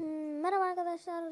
Hmm, merhaba arkadaşlar.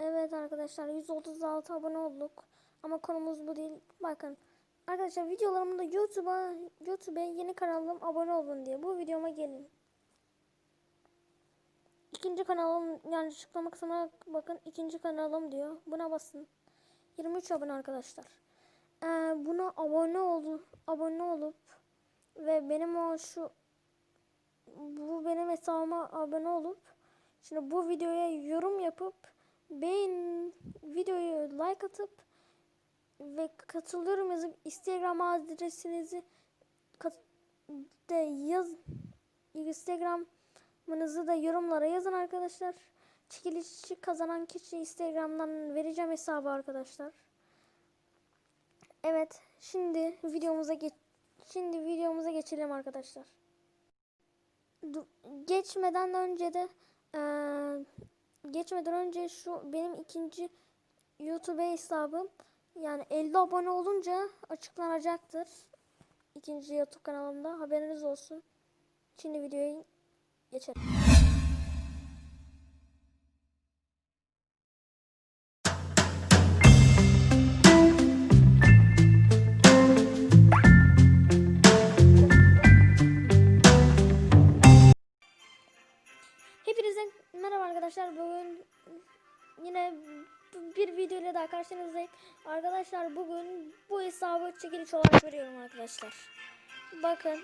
Evet arkadaşlar 136 abone olduk. Ama konumuz bu değil. Bakın arkadaşlar videolarımda YouTube'a YouTube'a yeni kanalım abone olun diye. Bu videoma gelin. İkinci kanalım yani açıklama kısmına bakın ikinci kanalım diyor. Buna basın. 23 abone arkadaşlar. Ee, buna abone ol abone olup ve benim o şu bu benim hesabıma abone olup şimdi bu videoya yorum yapıp beğen videoyu like atıp ve katılıyorum yazıp Instagram adresinizi de yaz Instagram'ınızı da yorumlara yazın arkadaşlar. Çekilişi kazanan kişi Instagram'dan vereceğim hesabı arkadaşlar. Evet, şimdi videomuza geç şimdi videomuza geçelim arkadaşlar. Du- geçmeden önce de geçmeden önce şu benim ikinci YouTube hesabım yani 50 abone olunca açıklanacaktır. İkinci YouTube kanalımda haberiniz olsun. Şimdi videoya geçelim. Arkadaşlar. Bugün yine bir video ile daha karşınızdayım. Arkadaşlar bugün bu hesabı çekiliş olarak veriyorum arkadaşlar. Bakın.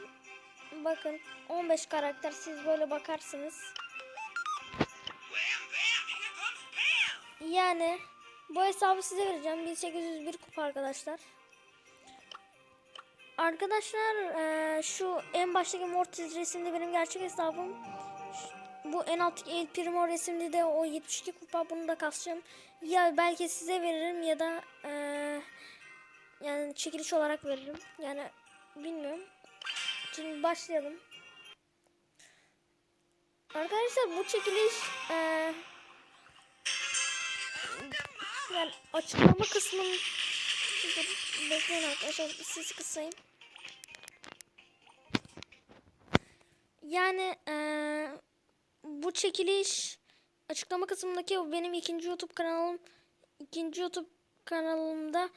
Bakın 15 karakter siz böyle bakarsınız. Yani bu hesabı size vereceğim. 1801 kupa arkadaşlar. Arkadaşlar şu en baştaki Mortis resimde benim gerçek hesabım. Bu en alttaki El Primo resimli de o 72 kupa bunu da kasacağım. Ya belki size veririm ya da eee, yani çekiliş olarak veririm. Yani bilmiyorum. Şimdi başlayalım. Arkadaşlar bu çekiliş eee, yani açıklama kısmın Dur, bekleyin arkadaşlar ses kısayım. Yani eee bu çekiliş açıklama kısmındaki benim ikinci YouTube kanalım ikinci YouTube kanalımda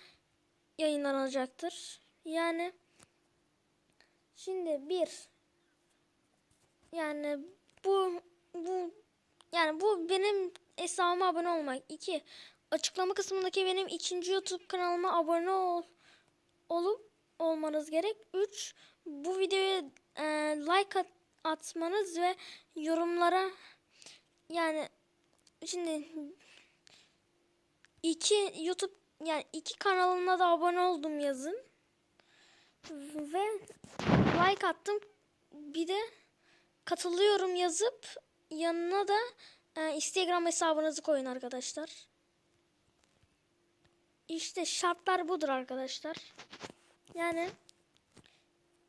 yayınlanacaktır. Yani şimdi bir yani bu bu yani bu benim hesabıma abone olmak. İki açıklama kısmındaki benim ikinci YouTube kanalıma abone ol olup olmanız gerek. Üç bu videoya e, like at, atmanız ve yorumlara yani şimdi iki YouTube yani iki kanalına da abone oldum yazın ve like attım bir de katılıyorum yazıp yanına da e, Instagram hesabınızı koyun arkadaşlar. İşte şartlar budur arkadaşlar. Yani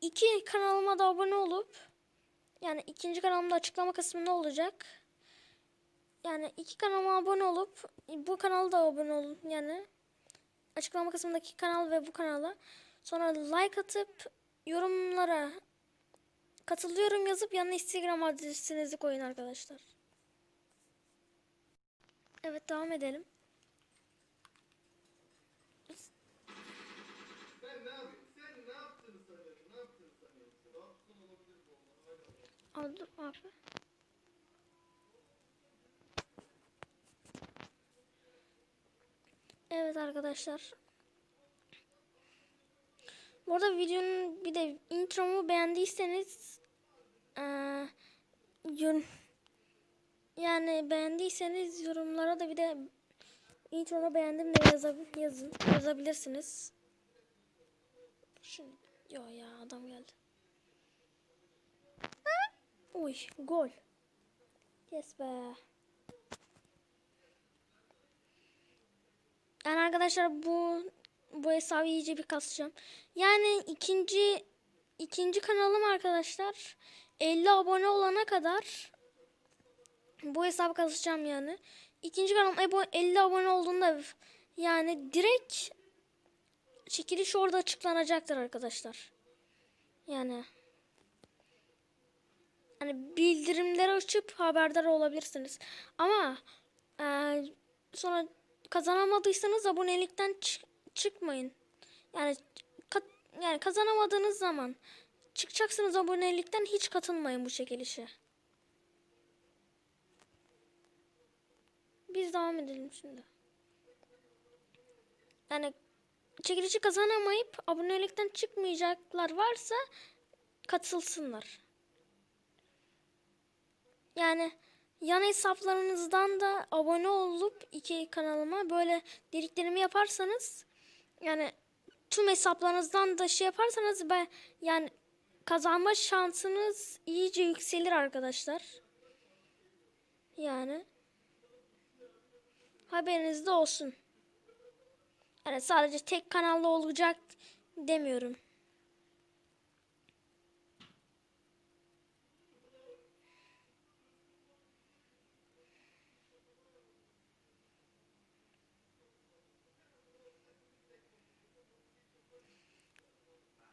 iki kanalıma da abone olup yani ikinci kanalımda açıklama kısmında olacak. Yani iki kanalıma abone olup bu kanalda abone olun yani açıklama kısmındaki kanal ve bu kanala sonra like atıp yorumlara katılıyorum yazıp yanına Instagram adresinizi koyun arkadaşlar. Evet devam edelim. Dur abi. Evet arkadaşlar. Bu arada videonun bir de intromu beğendiyseniz yorum- yani beğendiyseniz yorumlara da bir de intronu beğendim de yazab- yazın yazabilirsiniz. Şimdi yo ya adam geldi. Uy gol. Yes be. Yani arkadaşlar bu bu hesabı iyice bir kasacağım. Yani ikinci ikinci kanalım arkadaşlar 50 abone olana kadar bu hesabı kasacağım yani. İkinci kanalım ebo- 50 abone olduğunda yani direkt çekiliş orada açıklanacaktır arkadaşlar. Yani hani bildirimleri açıp haberdar olabilirsiniz. Ama e, sonra kazanamadıysanız abonelikten çı- çıkmayın. Yani kat- yani kazanamadığınız zaman çıkacaksınız abonelikten hiç katılmayın bu çekilişe. Biz devam edelim şimdi. Yani çekilişi kazanamayıp abonelikten çıkmayacaklar varsa katılsınlar. Yani yan hesaplarınızdan da abone olup iki kanalıma böyle dediklerimi yaparsanız yani tüm hesaplarınızdan da şey yaparsanız ben yani kazanma şansınız iyice yükselir arkadaşlar. Yani haberinizde olsun. Yani sadece tek kanalda olacak demiyorum.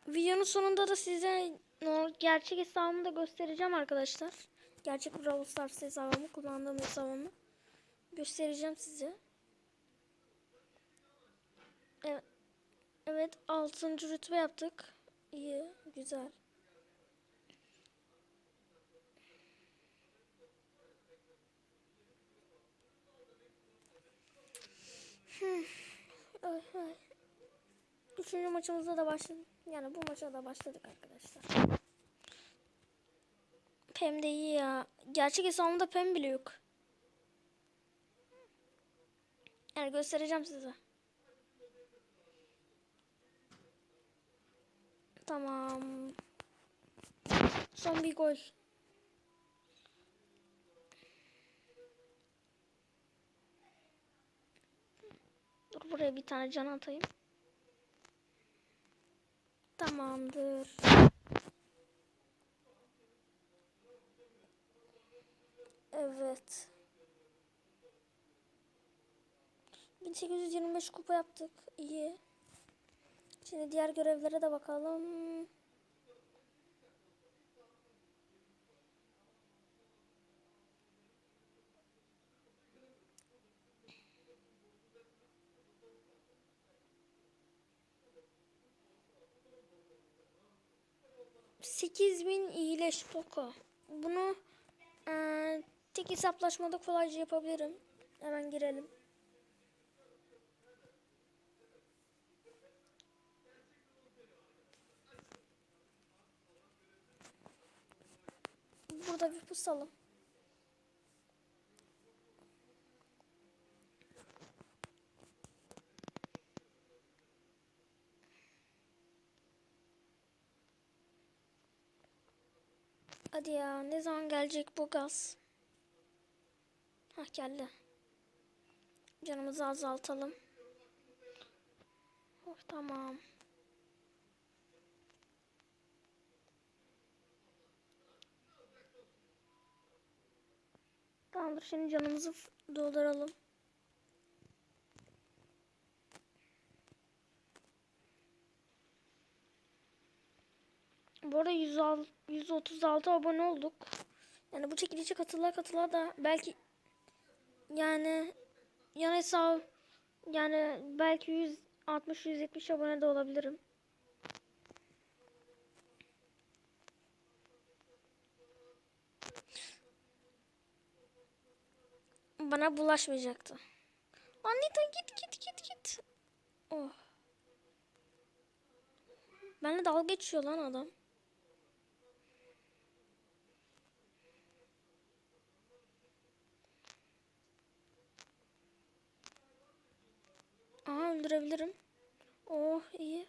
Videonun sonunda da size gerçek hesabımı da göstereceğim arkadaşlar. Gerçek Brawl Stars hesabımı, kullandığım hesabımı göstereceğim size. Evet. Evet, 6. rütbe yaptık. İyi, güzel. Hmm. Üçüncü maçımıza da başladık. Yani bu maça da başladık arkadaşlar. Pem de iyi ya. Gerçek hesabımda Pem bile yok. Yani göstereceğim size. Tamam. Son bir gol. Dur buraya bir tane can atayım. Tamamdır. Evet. 1825 kupa yaptık. İyi. Şimdi diğer görevlere de bakalım. Sekiz bin iyileş Poco. Bunu eee, tek hesaplaşmada kolayca yapabilirim. Hemen girelim. Burada bir pusalım. Hadi ya ne zaman gelecek bu gaz? Hah geldi. Canımızı azaltalım. Oh, tamam. Tamamdır şimdi canımızı dolduralım. Bu arada 106 136 abone olduk. Yani bu çekilişe katıla katıla da belki yani yan hesap yani belki 160 170 abone de olabilirim. Bana bulaşmayacaktı. Anita git git git git. Oh. Benle dalga geçiyor lan adam. Aha öldürebilirim. Oh iyi.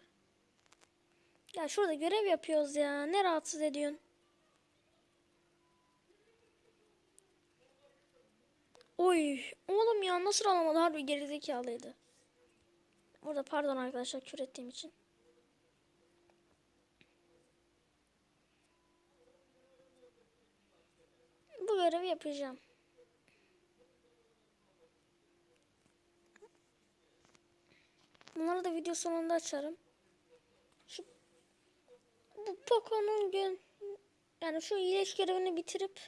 Ya şurada görev yapıyoruz ya. Ne rahatsız ediyorsun? Oy. Oğlum ya nasıl alamadı? Harbi gerizekalıydı. Orada pardon arkadaşlar kür ettiğim için. Bu görevi yapacağım. Bunları da video sonunda açarım. Şu bu Poco'nun gün yani şu iyileş görevini bitirip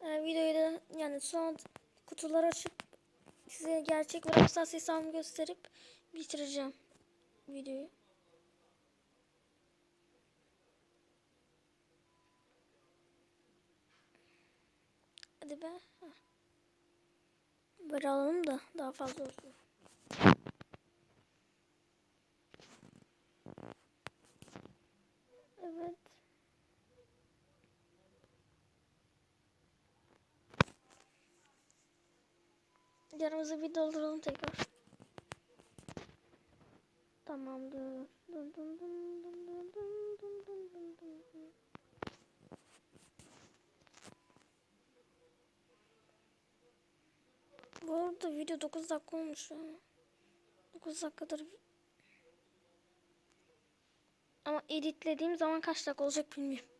e, videoyu da yani son kutuları açıp size gerçek bir hassas hesabımı gösterip bitireceğim videoyu. Hadi be. Böyle alalım da daha fazla olsun. Evet. Yanımızı bir dolduralım tekrar. Tamamdır. Dun dun dun dun dun dun dun dun dun dun. Bu arada video 9 dakika olmuş ya. 9 dakikadır. Ama editlediğim zaman kaç dakika olacak bilmiyorum.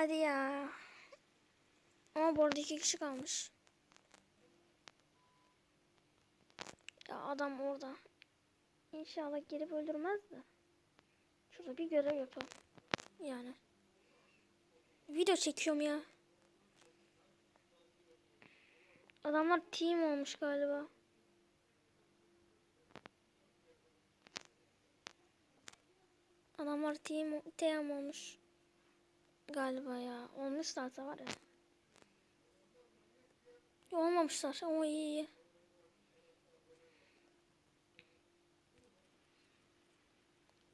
Hadi ya. Ama bu arada iki kişi kalmış. Ya adam orada. İnşallah gelip öldürmez de. Şurada bir görev yapalım. Yani. Video çekiyorum ya. Adamlar team olmuş galiba. Adamlar team, team olmuş. Galiba ya. Olmuş zaten var. Ya Olmamışlar ama iyi iyi.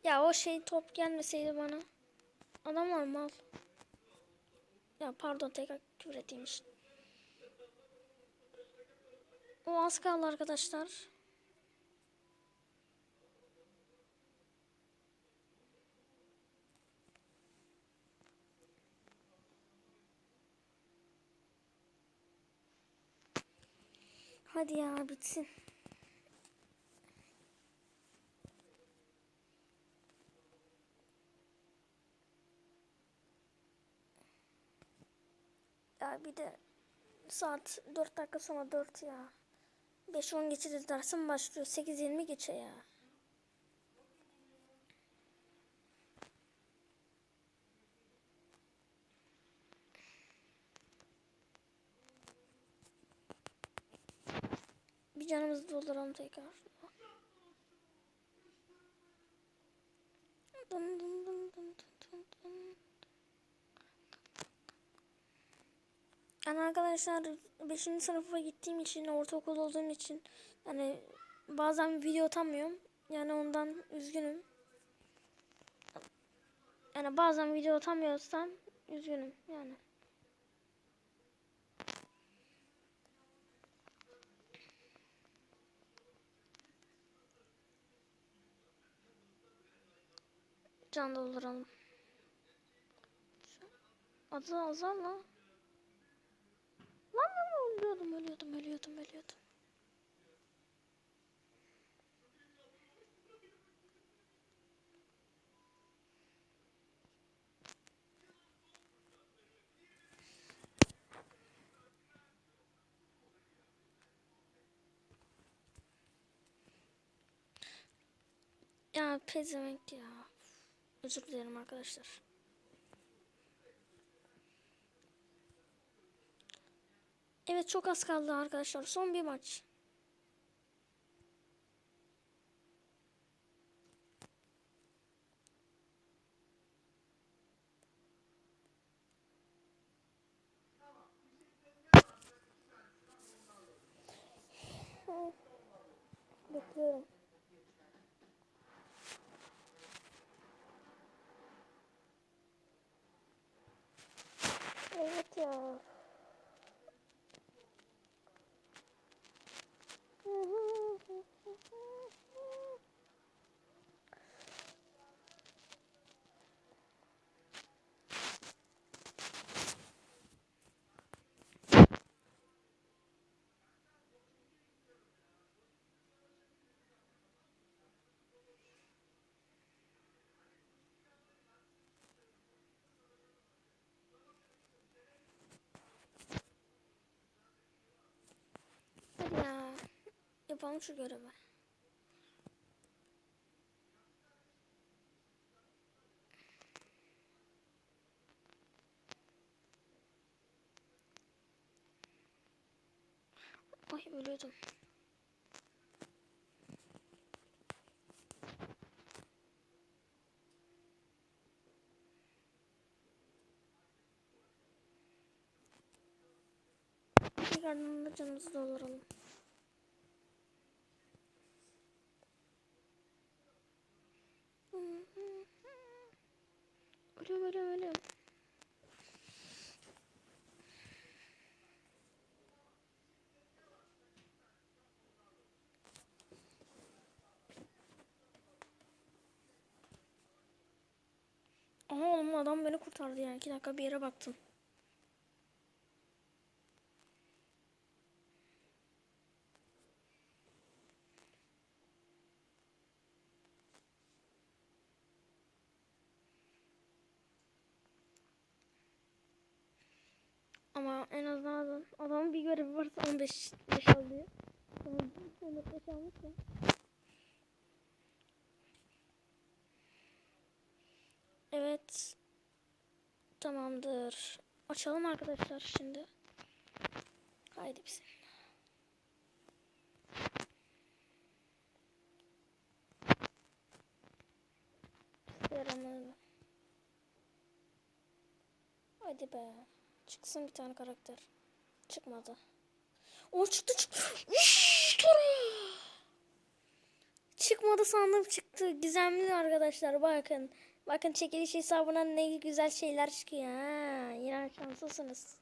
Ya o şey top gelmeseydi bana. Adamlar mal. Ya pardon tekrar küfür ettiğim için. O az kaldı arkadaşlar. Hadi ya bitsin. Ya bir de saat 4 dakika sonra 4 ya. 5-10 geçe de dersim başlıyor. 8-20 geçe ya. Bir canımızı dolduralım tekrar. Dın dın dın dın dın dın. Yani arkadaşlar 5. sınıfa gittiğim için, ortaokul olduğum için yani bazen video atamıyorum. Yani ondan üzgünüm. Yani bazen video atamıyorsam üzgünüm yani. Can dolduralım. Adı azal lan. Lan lan ölüyordum ölüyordum ölüyordum ölüyordum. Ya pezevenk ya. Özür dilerim arkadaşlar. Evet çok az kaldı arkadaşlar. Son bir maç. Bekliyorum. 那个叫 yapalım şu görevi. Ay ölüyordum. Tekrardan da canımızı dolduralım. Ölüyorum ölüyorum ölüyorum. Aha oğlum adam beni kurtardı yani. İki dakika bir yere baktım. Ama en azından adam, adamın bir görevi varsa 15 yaş alıyor. Ama 14 yaş almış ya. Evet. Tamamdır. Açalım arkadaşlar şimdi. Haydi bismillah. Bismillahirrahmanirrahim. Hadi be. Çıksın bir tane karakter. Çıkmadı. O çıktı çıktı. Çıkmadı sandım çıktı. Gizemli arkadaşlar bakın. Bakın çekiliş hesabına ne güzel şeyler çıkıyor. Ha, yine şanslısınız.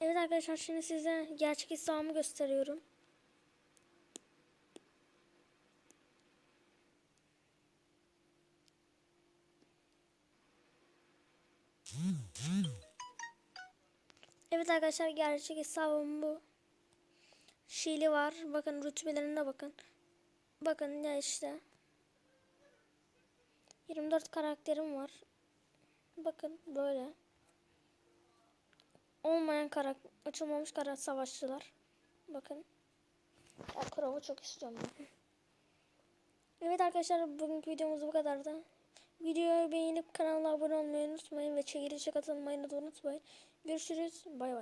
Evet arkadaşlar şimdi size gerçek hesabımı gösteriyorum. Evet arkadaşlar gerçek hesabım bu. Şili var. Bakın rütbelerine bakın. Bakın ya işte. 24 karakterim var. Bakın böyle. Olmayan karakter, açılmamış karakter savaşçılar. Bakın. Ya Crow'u çok istiyorum. Evet arkadaşlar bugünkü videomuz bu kadardı. Videoyu beğenip kanala abone olmayı unutmayın ve çekilişe katılmayı da unutmayın. Görüşürüz. Bay bay.